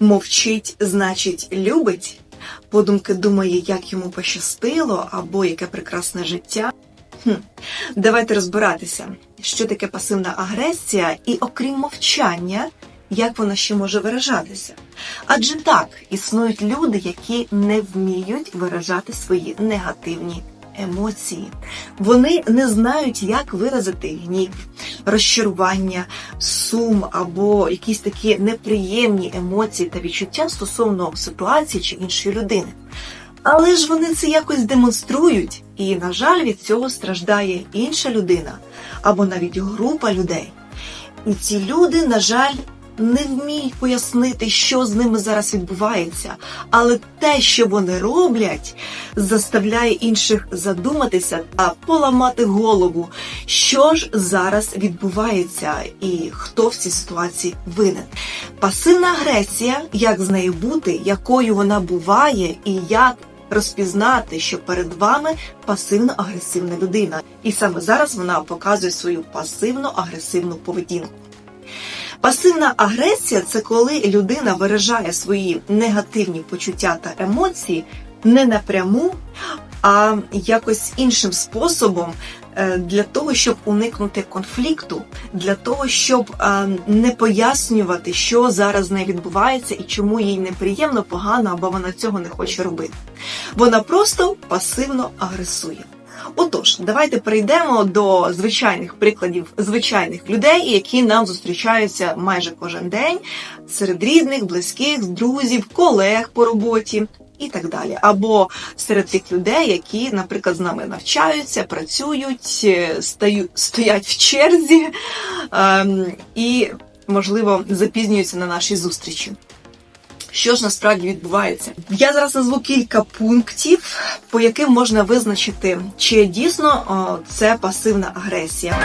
Мовчить, значить, любить. Подумки думає, як йому пощастило, або яке прекрасне життя. Хм. Давайте розбиратися, що таке пасивна агресія, і окрім мовчання, як вона ще може виражатися. Адже так, існують люди, які не вміють виражати свої негативні емоції. Вони не знають, як виразити гнів, розчарування, сум або якісь такі неприємні емоції та відчуття стосовно ситуації чи іншої людини. Але ж вони це якось демонструють, і, на жаль, від цього страждає інша людина або навіть група людей. І ці люди, на жаль, не вміють пояснити, що з ними зараз відбувається, але те, що вони роблять, заставляє інших задуматися та поламати голову, що ж зараз відбувається і хто в цій ситуації винен. Пасивна агресія, як з нею бути, якою вона буває, і як розпізнати, що перед вами пасивно-агресивна людина, і саме зараз вона показує свою пасивно-агресивну поведінку. Пасивна агресія це коли людина виражає свої негативні почуття та емоції не напряму, а якось іншим способом е, для того, щоб уникнути конфлікту, для того, щоб е, не пояснювати, що зараз з нею відбувається і чому їй неприємно, погано або вона цього не хоче робити. Вона просто пасивно агресує. Отож, давайте перейдемо до звичайних прикладів звичайних людей, які нам зустрічаються майже кожен день серед рідних, близьких, друзів, колег по роботі. І так далі, або серед тих людей, які, наприклад, з нами навчаються, працюють, е, стаю, стоять в черзі ем, і, можливо, запізнюються на наші зустрічі. Що ж насправді відбувається? Я зараз назву кілька пунктів, по яким можна визначити, чи дійсно о, це пасивна агресія.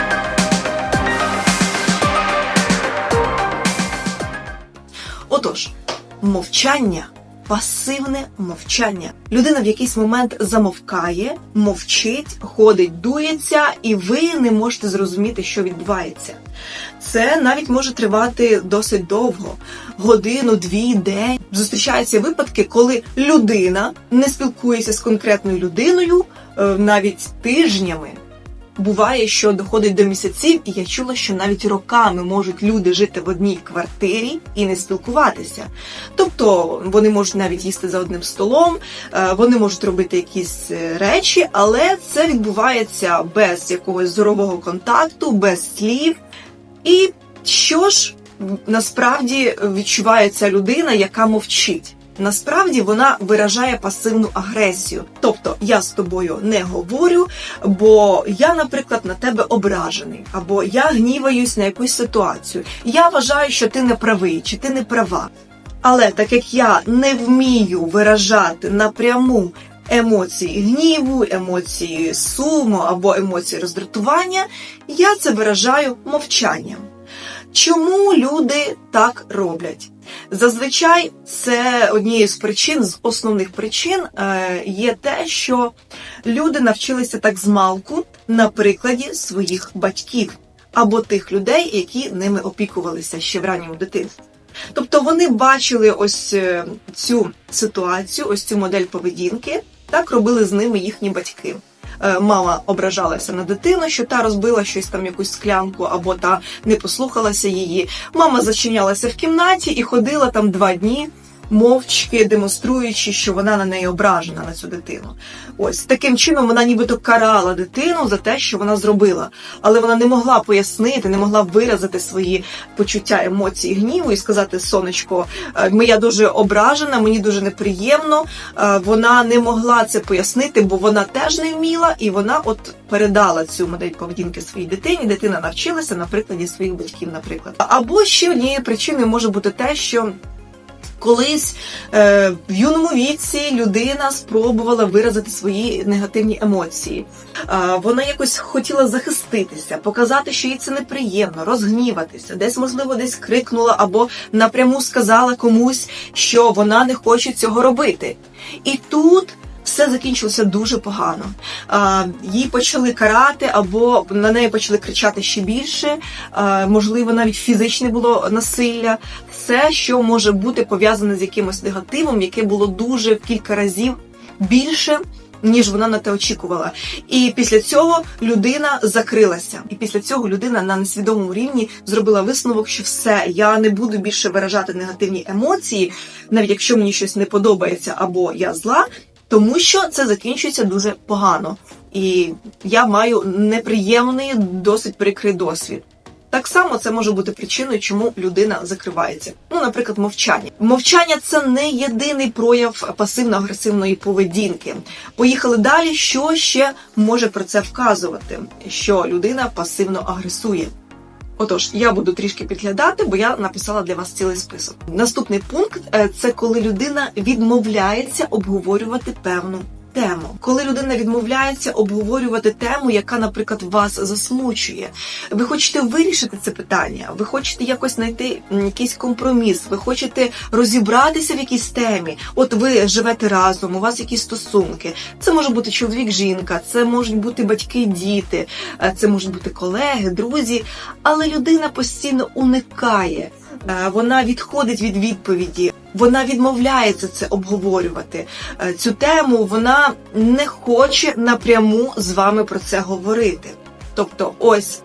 Отож, мовчання. Пасивне мовчання. Людина в якийсь момент замовкає, мовчить, ходить, дується, і ви не можете зрозуміти, що відбувається. Це навіть може тривати досить довго годину, дві, день. Зустрічаються випадки, коли людина не спілкується з конкретною людиною е, навіть тижнями. Буває, що доходить до місяців, і я чула, що навіть роками можуть люди жити в одній квартирі і не спілкуватися. Тобто вони можуть навіть їсти за одним столом, е, вони можуть робити якісь е, речі, але це відбувається без якогось зорового контакту, без слів. І що ж насправді відчуває ця людина, яка мовчить? Насправді вона виражає пасивну агресію. Тобто я з тобою не говорю, бо я, наприклад, на тебе ображений, або я гніваюсь на якусь ситуацію. Я вважаю, що ти не правий, чи ти не права. Але так як я не вмію виражати напряму емоції гніву, емоції суму або емоції роздратування, я це виражаю мовчанням. Чому люди так роблять? Зазвичай це однією з причин, з основних причин е, є те, що люди навчилися так змалку на прикладі своїх батьків або тих людей, які ними опікувалися ще в ранньому дитинстві. Тобто вони бачили ось е, цю ситуацію, ось цю модель поведінки, так робили з ними їхні батьки. Е, мама ображалася на дитину, що та розбила щось там, якусь склянку, або та не послухалася її. Мама зачинялася в кімнаті і ходила там два дні. Мовчки демонструючи, що вона на неї ображена на цю дитину. Ось таким чином вона нібито карала дитину за те, що вона зробила, але вона не могла пояснити, не могла виразити свої почуття, емоції, гніву і сказати: сонечко, е, я дуже ображена, мені дуже неприємно. Е, Вона не могла це пояснити, бо вона теж не вміла, і вона от передала цю модель поведінки своїй дитині. Дитина навчилася на прикладі своїх батьків, наприклад. Або ще однією причиною може бути те, що Колись е, в юному віці людина спробувала виразити свої негативні емоції. Е, вона якось хотіла захиститися, показати, що їй це неприємно, розгніватися, десь, можливо, десь крикнула або напряму сказала комусь, що вона не хоче цього робити. І тут все закінчилося дуже погано. А, Її почали карати, або на неї почали кричати ще більше. А, Можливо, навіть фізичне було насилля. Все, що може бути пов'язане з якимось негативом, яке було дуже в кілька разів більше. Ніж вона на те очікувала, і після цього людина закрилася. І після цього людина на несвідомому рівні зробила висновок, що все, я не буду більше виражати негативні емоції, навіть якщо мені щось не подобається або я зла, тому що це закінчується дуже погано. І я маю неприємний, досить прикрий досвід. Так само це може бути причиною, чому людина закривається. Ну, наприклад, мовчання. Мовчання це не єдиний прояв пасивно-агресивної поведінки. Поїхали далі. Що ще може про це вказувати? Що людина пасивно агресує. Отож, я буду трішки підглядати, бо я написала для вас цілий список. Наступний пункт е, це коли людина відмовляється обговорювати певну тему. Коли людина відмовляється обговорювати тему, яка, наприклад, вас засмучує, ви хочете вирішити це питання, ви хочете якось знайти якийсь компроміс, ви хочете розібратися в якійсь темі. От ви живете разом, у вас якісь стосунки. Це може бути чоловік, жінка, це можуть бути батьки, діти, е, це можуть бути колеги, друзі. Але людина постійно уникає. Е, Вона відходить від відповіді, вона відмовляється це обговорювати. Е, Цю тему вона не хоче напряму з вами про це говорити. Тобто, ось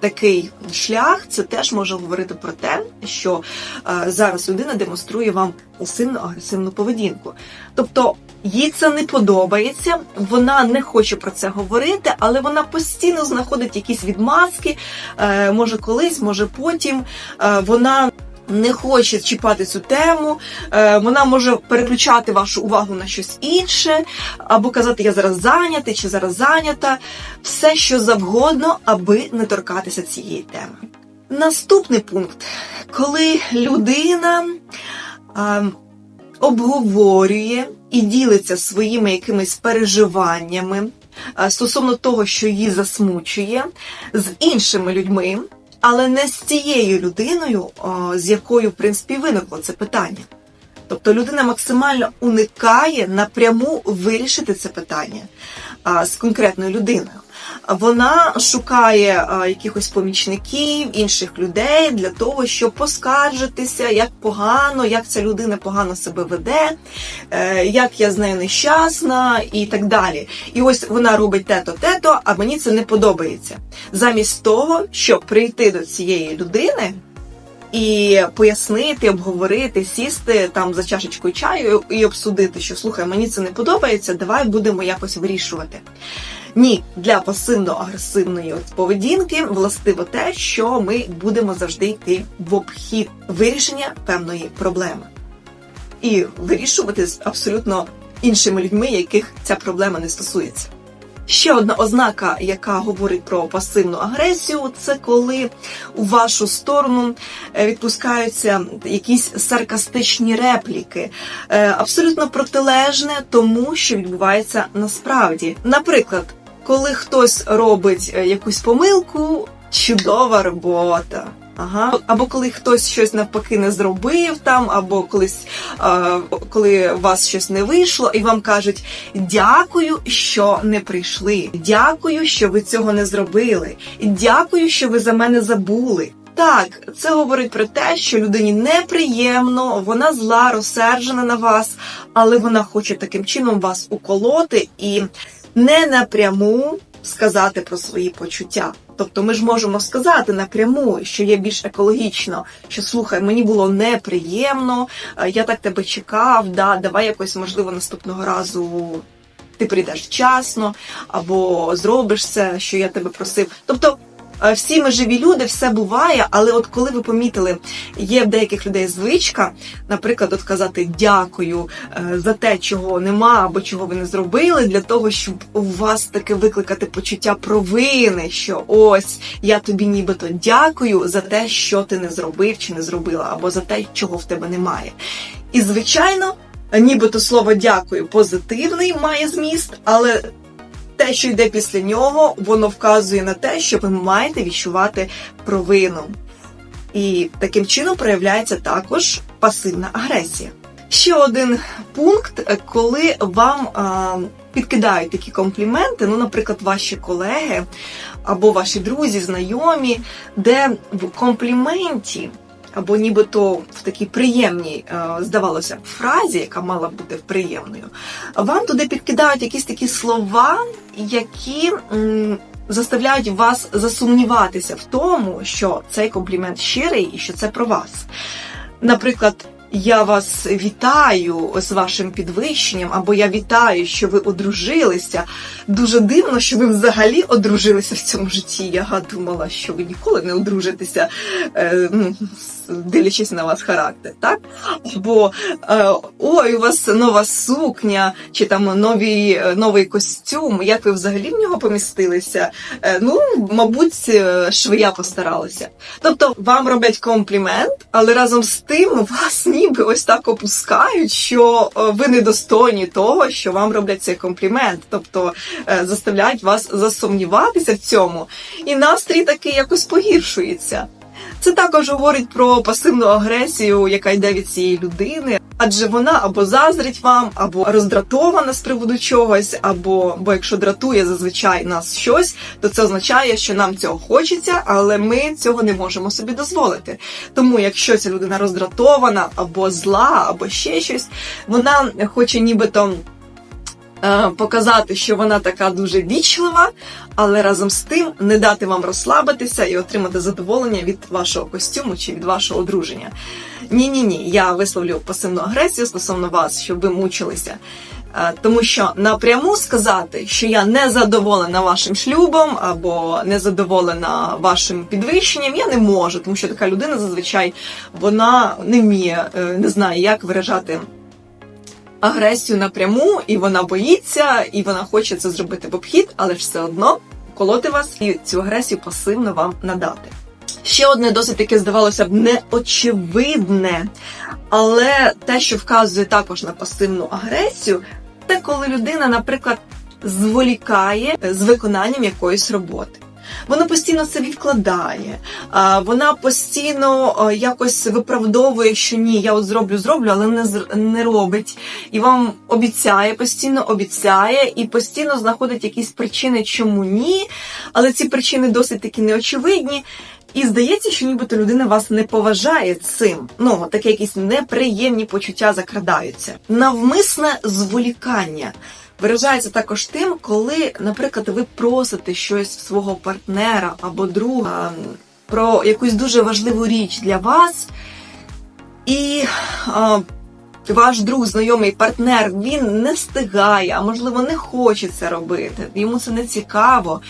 такий шлях це теж може говорити про те, що е, зараз людина демонструє вам сильно агресивну поведінку. Тобто, їй це не подобається, вона не хоче про це говорити, але вона постійно знаходить якісь відмазки. Е, може колись, може потім. Вона не хоче чіпати цю тему, е, вона може переключати вашу увагу на щось інше, або казати Я зараз зайнятий чи зараз зайнята, все що завгодно, аби не торкатися цієї теми. Наступний пункт, коли людина е, обговорює і ділиться своїми якимись переживаннями е, стосовно того, що її засмучує, з іншими людьми, але не з тією людиною, з якою, в принципі, виникло це питання. Тобто людина максимально уникає напряму вирішити це питання з конкретною людиною. Вона шукає а, якихось помічників, інших людей для того, щоб поскаржитися, як погано, як ця людина погано себе веде, е, як я з нею нещасна і так далі. І ось вона робить те-то, те-то, а мені це не подобається. Замість того, щоб прийти до цієї людини і пояснити, обговорити, сісти там за чашечкою чаю і обсудити, що слухай, мені це не подобається, давай будемо якось вирішувати. Ні, для пасивно-агресивної поведінки властиво те, що ми будемо завжди йти в обхід вирішення певної проблеми і вирішувати з абсолютно іншими людьми, яких ця проблема не стосується. Ще одна ознака, яка говорить про пасивну агресію, це коли у вашу сторону е, відпускаються якісь саркастичні репліки, е, абсолютно протилежне тому, що відбувається насправді. Наприклад, коли хтось робить е, якусь помилку, чудова робота. Ага, або коли хтось щось навпаки не зробив там, або колись е, коли у вас щось не вийшло, і вам кажуть дякую, що не прийшли. Дякую, що ви цього не зробили. Дякую, що ви за мене забули. Так, це говорить про те, що людині неприємно, вона зла, розсерджена на вас, але вона хоче таким чином вас уколоти і не напряму сказати про свої почуття. Тобто ми ж можемо сказати напряму, що є більш екологічно, що слухай, мені було неприємно, е, я так тебе чекав, да, давай якось, можливо, наступного разу ти прийдеш вчасно, або зробиш це, що я тебе просив. Тобто. Е, Всі ми живі люди, все буває, але от коли ви помітили, є в деяких людей звичка, наприклад, от казати дякую е, за те, чого нема або чого ви не зробили, для того, щоб у вас таке викликати почуття провини, що ось я тобі нібито дякую за те, що ти не зробив чи не зробила, або за те, чого в тебе немає. І звичайно, нібито слово дякую позитивний має зміст, але те, що йде після нього, воно вказує на те, що ви маєте відчувати провину. І таким чином проявляється також пасивна агресія. Ще один пункт, коли вам а, підкидають такі компліменти, ну, наприклад, ваші колеги або ваші друзі, знайомі, де в компліменті або нібито в такій приємній, е, здавалося, фразі, яка мала бути приємною, вам туди підкидають якісь такі слова, які заставляють вас засумніватися в тому, що цей комплімент щирий і що це про вас. Наприклад, я вас вітаю з вашим підвищенням, або я вітаю, що ви одружилися. Дуже дивно, що ви взагалі одружилися в цьому житті. Я думала, що ви ніколи не одружитеся, е, ну, дивлячись на вас характер, так? Або е, ой, у вас нова сукня, чи там новий, е, новий костюм. Як ви взагалі в нього помістилися? Е, ну, мабуть, швея постаралася. Тобто вам роблять комплімент, але разом з тим вас ніби ось так опускають, що ви недостойні того, що вам роблять цей комплімент. Тобто заставляють вас засумніватися в цьому, і настрій такий якось погіршується. Це також говорить про пасивну агресію, яка йде від цієї людини, адже вона або заздрить вам, або роздратована з приводу чогось, або бо якщо дратує зазвичай нас щось, то це означає, що нам цього хочеться, але ми цього не можемо собі дозволити. Тому, якщо ця людина роздратована або зла, або ще щось, вона хоче нібито. Е, Показати, що вона така дуже вічлива, але разом з тим не дати вам розслабитися і отримати задоволення від вашого костюму чи від вашого одруження. Ні, ні, ні, я висловлю пасивну агресію стосовно вас, щоб ви мучилися. Е, Тому що напряму сказати, що я не задоволена вашим шлюбом або не задоволена вашим підвищенням, я не можу, тому що така людина зазвичай вона не вміє, е, не знає, як виражати агресію напряму, і вона боїться, і вона хоче це зробити в обхід, але ж все одно колоти вас і цю агресію пасивно вам надати. Ще одне досить таке здавалося б неочевидне, але те, що вказує також на пасивну агресію, це коли людина, наприклад, зволікає з виконанням якоїсь роботи. Вона постійно це відкладає, вона постійно якось виправдовує, що ні, я от зроблю, зроблю, але не не робить. І вам обіцяє, постійно обіцяє, і постійно знаходить якісь причини, чому ні. Але ці причини досить такі неочевидні. І здається, що нібито людина вас не поважає цим. Ну, таке якісь неприємні почуття закрадаються. Навмисне зволікання виражається також тим, коли, наприклад, ви просите щось в свого партнера або друга про якусь дуже важливу річ для вас, і а, ваш друг, знайомий партнер, він не встигає, а можливо не хоче це робити. Йому це не цікаво.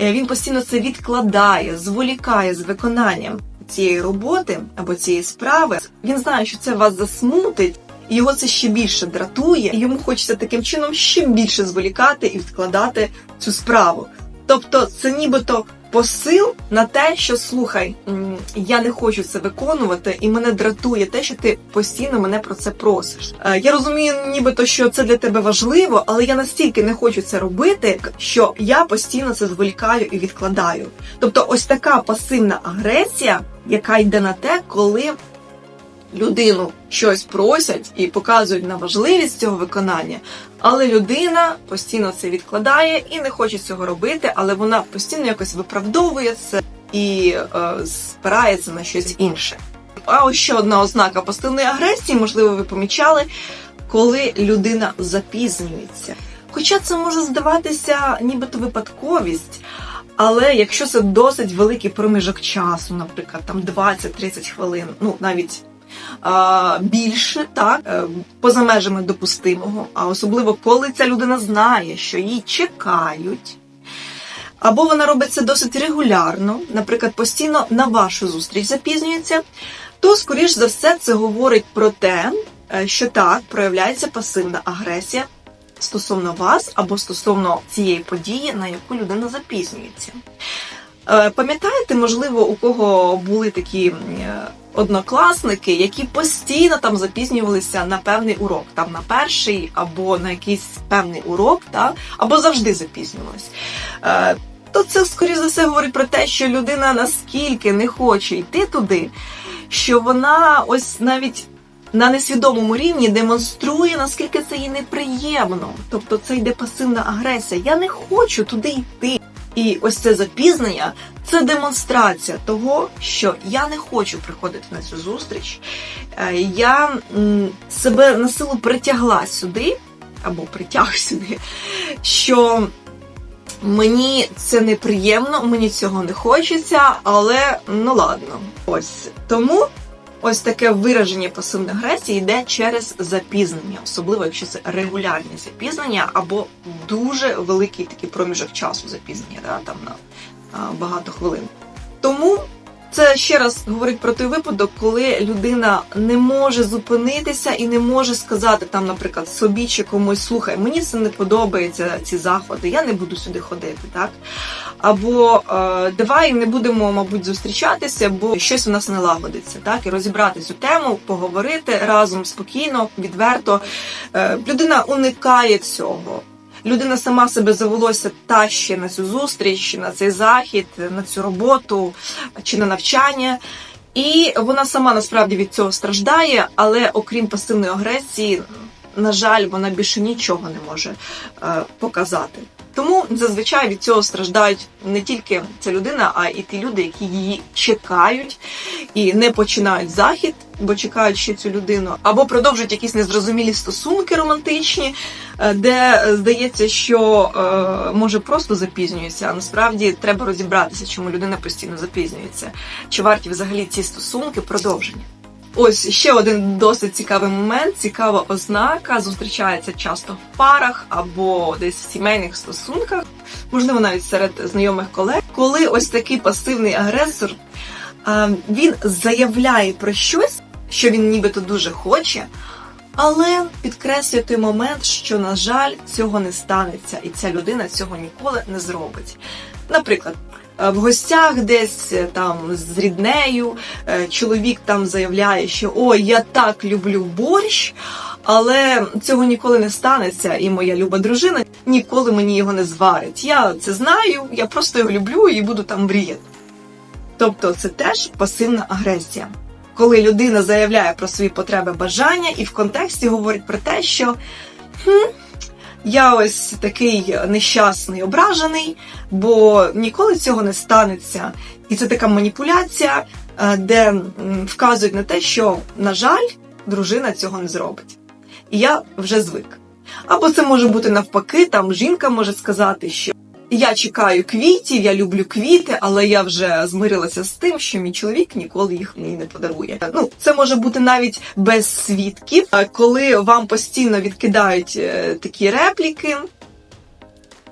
Е, Він постійно це відкладає, зволікає з виконанням цієї роботи або цієї справи. Він знає, що це вас засмутить. Його це ще більше дратує, і йому хочеться таким чином ще більше зволікати і відкладати цю справу. Тобто, це нібито посил на те, що слухай, я не хочу це виконувати, і мене дратує те, що ти постійно мене про це просиш. Е, Я розумію, нібито що це для тебе важливо, але я настільки не хочу це робити, що я постійно це зволікаю і відкладаю. Тобто, ось така пасивна агресія, яка йде на те, коли людину щось просять і показують на важливість цього виконання, але людина постійно це відкладає і не хоче цього робити, але вона постійно якось виправдовує це і е, спирається на щось інше. А ось ще одна ознака пасивної агресії, можливо, ви помічали, коли людина запізнюється. Хоча це може здаватися нібито випадковість, але якщо це досить великий проміжок часу, наприклад, там 20-30 хвилин, ну навіть більше, так, е, поза межами допустимого, а особливо коли ця людина знає, що її чекають. Або вона робить це досить регулярно, наприклад, постійно на вашу зустріч запізнюється, то, скоріш за все, це говорить про те, е, що так проявляється пасивна агресія стосовно вас або стосовно цієї події, на яку людина запізнюється. Е, Пам'ятаєте, можливо, у кого були такі е, однокласники, які постійно там запізнювалися на певний урок, там на перший або на якийсь певний урок, та, або завжди запізнювалися. Е, То це, скоріш за все, говорить про те, що людина наскільки не хоче йти туди, що вона ось навіть на несвідомому рівні демонструє, наскільки це їй неприємно. Тобто це йде пасивна агресія. Я не хочу туди йти. І ось це запізнення Це демонстрація того, що я не хочу приходити на цю зустріч. Е, Я себе на силу притягла сюди, або притяг сюди, що мені це неприємно, мені цього не хочеться, але ну ладно. Ось тому ось таке вираження пасивної агресії йде через запізнення, особливо якщо це регулярні запізнення або дуже великий такий проміжок часу запізнення, да, там на багато хвилин. Тому це ще раз говорить про той випадок, коли людина не може зупинитися і не може сказати там, наприклад, собі чи комусь слухай, мені це не подобається ці заходи, я не буду сюди ходити, так? Або е, давай не будемо, мабуть, зустрічатися, бо щось у нас не лагодиться, так? І розібрати цю тему, поговорити разом спокійно, відверто. Е, людина уникає цього. Людина сама себе за волосся тащить на цю зустріч, на цей захід, на цю роботу чи на навчання. І вона сама насправді від цього страждає, але окрім пасивної агресії, на жаль, вона більше нічого не може е, показати. Тому зазвичай від цього страждають не тільки ця людина, а і ті люди, які її чекають і не починають захід, бо чекають ще цю людину, або продовжують якісь незрозумілі стосунки романтичні, е, де е, здається, що е, може просто запізнюється, а насправді треба розібратися, чому людина постійно запізнюється. Чи варті взагалі ці стосунки продовження? Ось ще один досить цікавий момент, цікава ознака. Зустрічається часто в парах або десь в сімейних стосунках, можливо, навіть серед знайомих колег, коли ось такий пасивний агресор він заявляє про щось, що він нібито дуже хоче, але підкреслює той момент, що, на жаль, цього не станеться, і ця людина цього ніколи не зробить. Наприклад. Е, В гостях десь е, там з ріднею е, чоловік там заявляє, що ой, я так люблю борщ, але цього ніколи не станеться, і моя люба дружина ніколи мені його не зварить. Я це знаю, я просто його люблю і буду там мріяти. Тобто це теж пасивна агресія. Коли людина заявляє про свої потреби бажання і в контексті говорить про те, що хм, я ось такий нещасний, ображений, бо ніколи цього не станеться. І це така маніпуляція, е, де вказують на те, що, на жаль, дружина цього не зробить. І я вже звик. Або це може бути навпаки, там жінка може сказати, що я чекаю квітів, я люблю квіти, але я вже змирилася з тим, що мій чоловік ніколи їх мені не подарує. Ну, це може бути навіть без свідків, коли вам постійно відкидають е, такі репліки.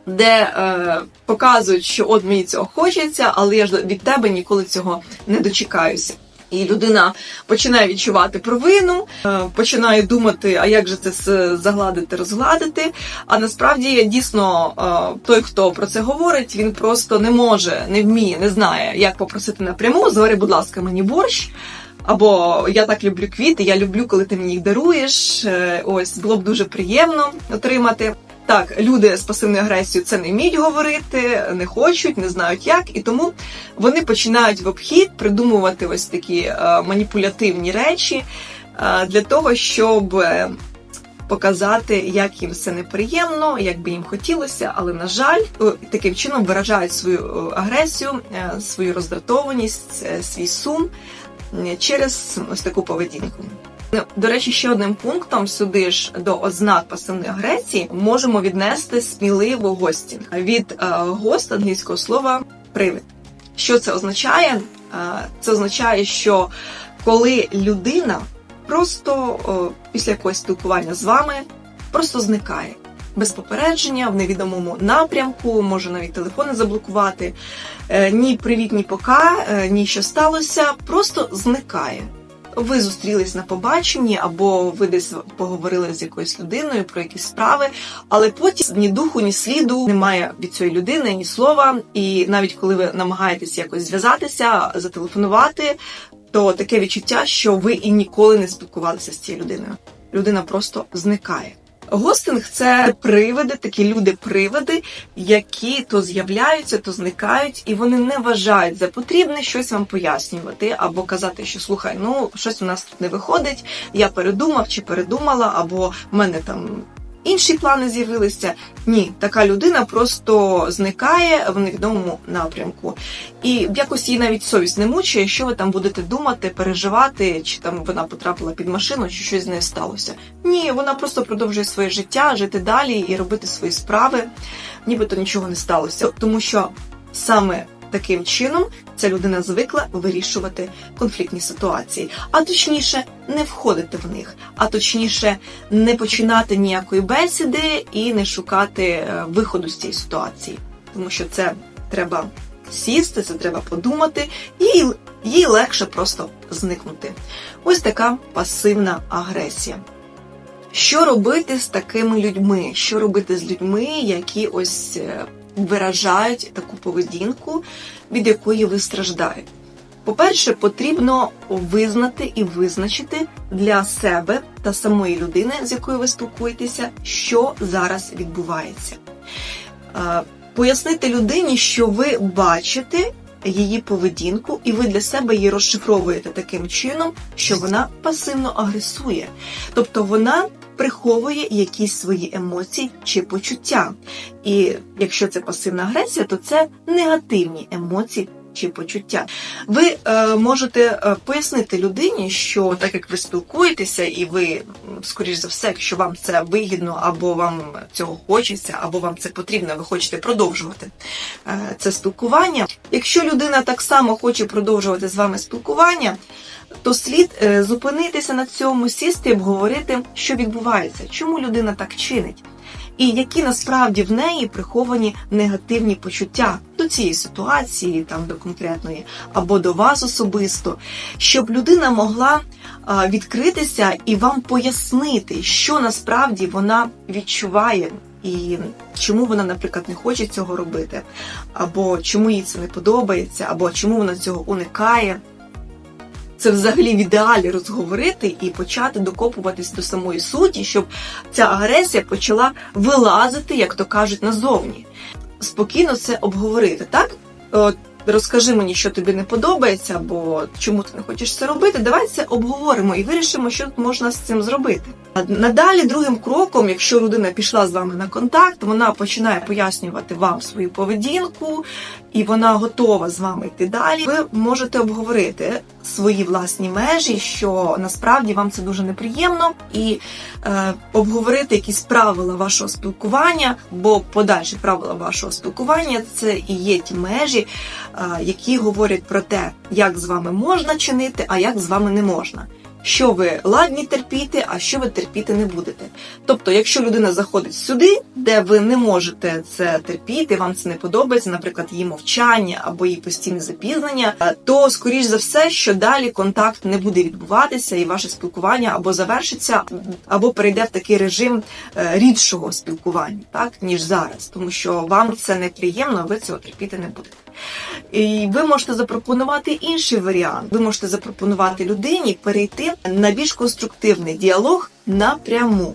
Де е, показують, що от мені цього хочеться, але я ж від тебе ніколи цього не дочекаюся. І людина починає відчувати провину, е, починає думати, а як же це все загладити, розгладити. А насправді дійсно е, той, хто про це говорить, він просто не може, не вміє, не знає, як попросити напряму. Звари, будь ласка, мені борщ. Або я так люблю квіти, я люблю, коли ти мені їх даруєш. Е, Ось було б дуже приємно отримати. Так, люди з пасивною агресією це не вміють говорити, не хочуть, не знають як, і тому вони починають в обхід придумувати ось такі е, маніпулятивні речі е, для того, щоб показати, як їм це неприємно, як би їм хотілося, але на жаль, е, таким чином виражають свою агресію, свою роздратованість, свій сум через ось таку поведінку. Ну, До речі, ще одним пунктом сюди ж до ознак пасивної агресії можемо віднести сміливо гостінг. Від е, гост англійського слова привид. Що це означає? Е, Це означає, що коли людина просто після якогось спілкування з вами просто зникає без попередження в невідомому напрямку, може навіть телефони заблокувати. Е, Ні привіт, ні пока, ні що сталося, просто зникає. Ви зустрілись на побаченні, або ви десь поговорили з якоюсь людиною про якісь справи, але потім ні духу, ні сліду немає від цієї людини, ні слова. І навіть коли ви намагаєтесь якось зв'язатися, зателефонувати, то таке відчуття, що ви і ніколи не спілкувалися з цією людиною. Людина просто зникає. Гостинг це привиди, такі люди-привиди, які то з'являються, то зникають, і вони не вважають за потрібне щось вам пояснювати або казати, що слухай, ну щось у нас тут не виходить, я передумав чи передумала, або в мене там інші плани з'явилися. Ні, така людина просто зникає в невідомому напрямку. І якось їй навіть совість не мучає, що ви там будете думати, переживати, чи там вона потрапила під машину, чи щось з нею сталося. Ні, вона просто продовжує своє життя, жити далі і робити свої справи, нібито нічого не сталося. Тому що саме таким чином ця людина звикла вирішувати конфліктні ситуації, а точніше, не входити в них, а точніше, не починати ніякої бесіди і не шукати е, виходу з цієї ситуації, тому що це треба сісти, це треба подумати, і їй легше просто зникнути. Ось така пасивна агресія. Що робити з такими людьми? Що робити з людьми, які ось е, виражають таку поведінку, від якої ви страждаєте? По-перше, потрібно визнати і визначити для себе та самої людини, з якою ви спілкуєтеся, що зараз відбувається. Е, Пояснити людині, що ви бачите її поведінку, і ви для себе її розшифровуєте таким чином, що вона пасивно агресує. Тобто вона приховує якісь свої емоції чи почуття. І якщо це пасивна агресія, то це негативні емоції. Чи почуття. Ви е, можете е, пояснити людині, що так як ви спілкуєтеся, і ви, скоріш за все, якщо вам це вигідно, або вам цього хочеться, або вам це потрібно, ви хочете продовжувати е, це спілкування. Якщо людина так само хоче продовжувати з вами спілкування, то слід е, зупинитися на цьому, сісти і обговорити, що відбувається, чому людина так чинить, і які насправді в неї приховані негативні почуття до цієї ситуації, там до конкретної, або до вас особисто, щоб людина могла відкритися і вам пояснити, що насправді вона відчуває. І чому вона, наприклад, не хоче цього робити, або чому їй це не подобається, або чому вона цього уникає це взагалі в ідеалі розговорити і почати докопуватись до самої суті, щоб ця агресія почала вилазити, як то кажуть, назовні. Спокійно це обговорити, так? От, розкажи мені, що тобі не подобається, або чому ти не хочеш це робити. Давай це обговоримо і вирішимо, що можна з цим зробити. Надалі, другим кроком, якщо людина пішла з вами на контакт, вона починає пояснювати вам свою поведінку, і вона готова з вами йти далі. Ви можете обговорити свої власні межі, що насправді вам це дуже неприємно, і е, обговорити якісь правила вашого спілкування, бо подальші правила вашого спілкування це і є ті межі, е, які говорять про те, як з вами можна чинити, а як з вами не можна. Що ви ладні терпіти, а що ви терпіти не будете. Тобто, якщо людина заходить сюди, де ви не можете це терпіти, вам це не подобається, наприклад, її мовчання або її постійне запізнення, то скоріш за все, що далі контакт не буде відбуватися, і ваше спілкування або завершиться, або перейде в такий режим е, рідшого спілкування, так ніж зараз, тому що вам це неприємно, ви цього терпіти не будете. І ви можете запропонувати інший варіант. Ви можете запропонувати людині перейти на більш конструктивний діалог напряму.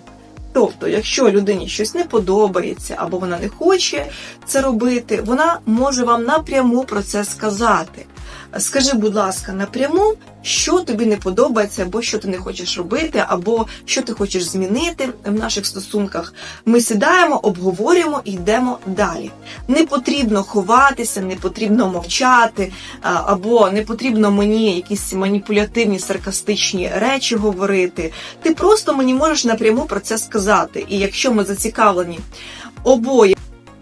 Тобто, якщо людині щось не подобається або вона не хоче це робити, вона може вам напряму про це сказати. Скажи, будь ласка, напряму, що тобі не подобається, або що ти не хочеш робити, або що ти хочеш змінити в наших стосунках. Ми сідаємо, обговорюємо і йдемо далі. Не потрібно ховатися, не потрібно мовчати, або не потрібно мені якісь маніпулятивні, саркастичні речі говорити. Ти просто мені можеш напряму про це сказати. І якщо ми зацікавлені обоє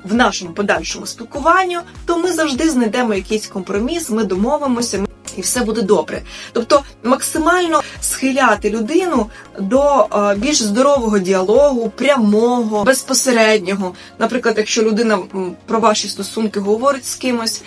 в нашому подальшому спілкуванню, то ми завжди знайдемо якийсь компроміс, ми домовимося. І все буде добре. Тобто максимально схиляти людину до е, більш здорового діалогу, прямого, безпосереднього. Наприклад, якщо людина про ваші стосунки говорить з кимось,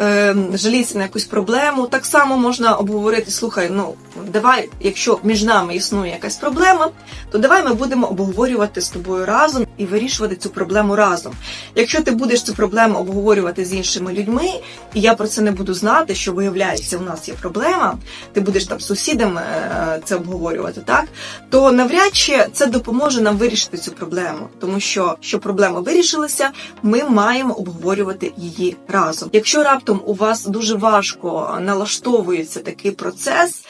е, жаліється на якусь проблему, так само можна обговорити: слухай, ну давай, якщо між нами існує якась проблема, то давай ми будемо обговорювати з тобою разом і вирішувати цю проблему разом. Якщо ти будеш цю проблему обговорювати з іншими людьми, і я про це не буду знати, що виявляється, у нас є проблема, ти будеш там з сусідами е, це обговорювати, так то навряд чи це допоможе нам вирішити цю проблему, тому що щоб проблема вирішилася, ми маємо обговорювати її разом. Якщо раптом раптом у вас дуже важко налаштовується такий процес,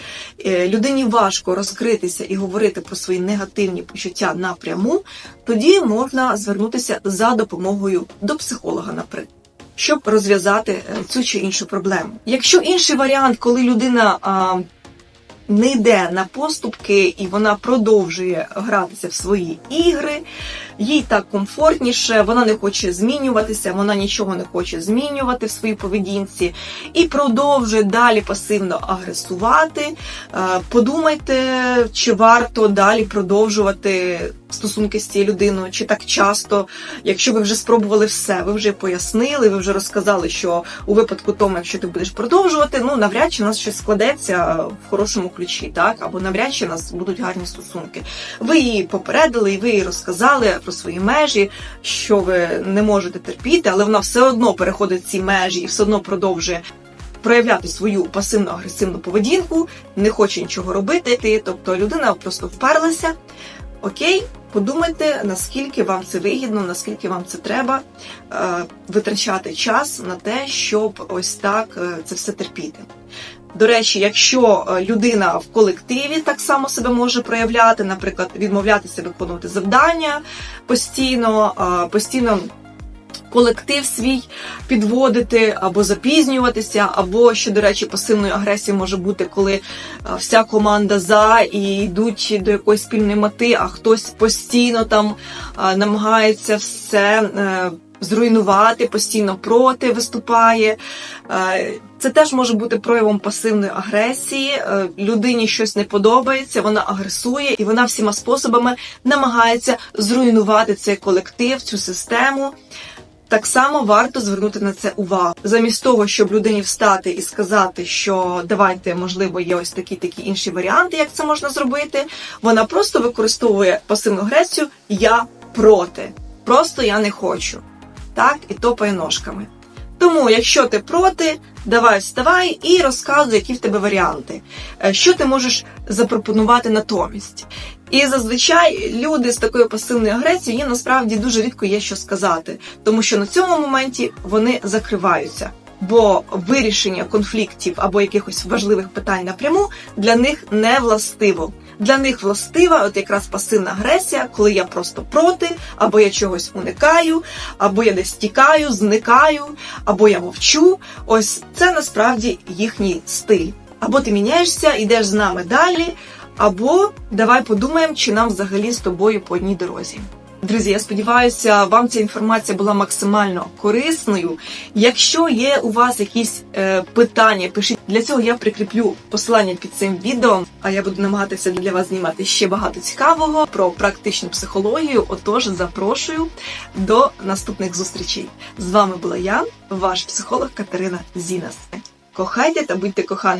е, людині важко розкритися і говорити про свої негативні почуття напряму, тоді можна звернутися за допомогою до психолога, наприклад. Щоб розв'язати е, цю чи іншу проблему. Якщо інший варіант, коли людина а, не йде на поступки і вона продовжує гратися в свої ігри, їй так комфортніше, вона не хоче змінюватися, вона нічого не хоче змінювати в своїй поведінці і продовжує далі пасивно агресувати. Е, Подумайте, чи варто далі продовжувати стосунки з цією людиною, чи так часто, якщо ви вже спробували все, ви вже пояснили, ви вже розказали, що у випадку тому, якщо ти будеш продовжувати, ну навряд чи у нас щось складеться в хорошому ключі, так або навряд чи у нас будуть гарні стосунки. Ви її попередили, і ви їй розказали про свої межі, що ви не можете терпіти, але вона все одно переходить ці межі і все одно продовжує. Проявляти свою пасивно-агресивну поведінку, не хоче нічого робити. Тобто людина просто вперлася. Окей, подумайте, наскільки вам це вигідно, наскільки вам це треба е, витрачати час на те, щоб ось так е, це все терпіти. До речі, якщо е, людина в колективі так само себе може проявляти, наприклад, відмовлятися виконувати завдання постійно, е, постійно колектив свій підводити або запізнюватися, або ще, до речі, пасивною агресією може бути, коли е, вся команда за і йдуть до якоїсь спільної мети, а хтось постійно там намагається все. Зруйнувати постійно проти виступає. Це теж може бути проявом пасивної агресії. Е, Людині щось не подобається, вона агресує і вона всіма способами намагається зруйнувати цей колектив, цю систему. Так само варто звернути на це увагу. Замість того, щоб людині встати і сказати, що давайте, можливо, є ось такі такі інші варіанти, як це можна зробити. Вона просто використовує пасивну агресію Я проти. Просто я не хочу. Так, і топає ножками. Тому, якщо ти проти, давай вставай і розказуй, які в тебе варіанти, Е, що ти можеш запропонувати натомість. І зазвичай люди з такою пасивною агресією їм насправді дуже рідко є що сказати, тому що на цьому моменті вони закриваються. Бо вирішення конфліктів або якихось важливих питань напряму для них не властиво. Для них властива от якраз пасивна агресія, коли я просто проти, або я чогось уникаю, або я десь тікаю, зникаю, або я мовчу. Ось це насправді їхній стиль. Або ти міняєшся, йдеш з нами далі, або давай подумаємо, чи нам взагалі з тобою по одній дорозі. Друзі, я сподіваюся, вам ця інформація була максимально корисною. Якщо є у вас якісь е, питання, пишіть для цього. Я прикріплю посилання під цим відео. А я буду намагатися для вас знімати ще багато цікавого про практичну психологію. Отож, запрошую до наступних зустрічей. З вами була я, ваш психолог Катерина Зінас. Кохайте та будьте кохані.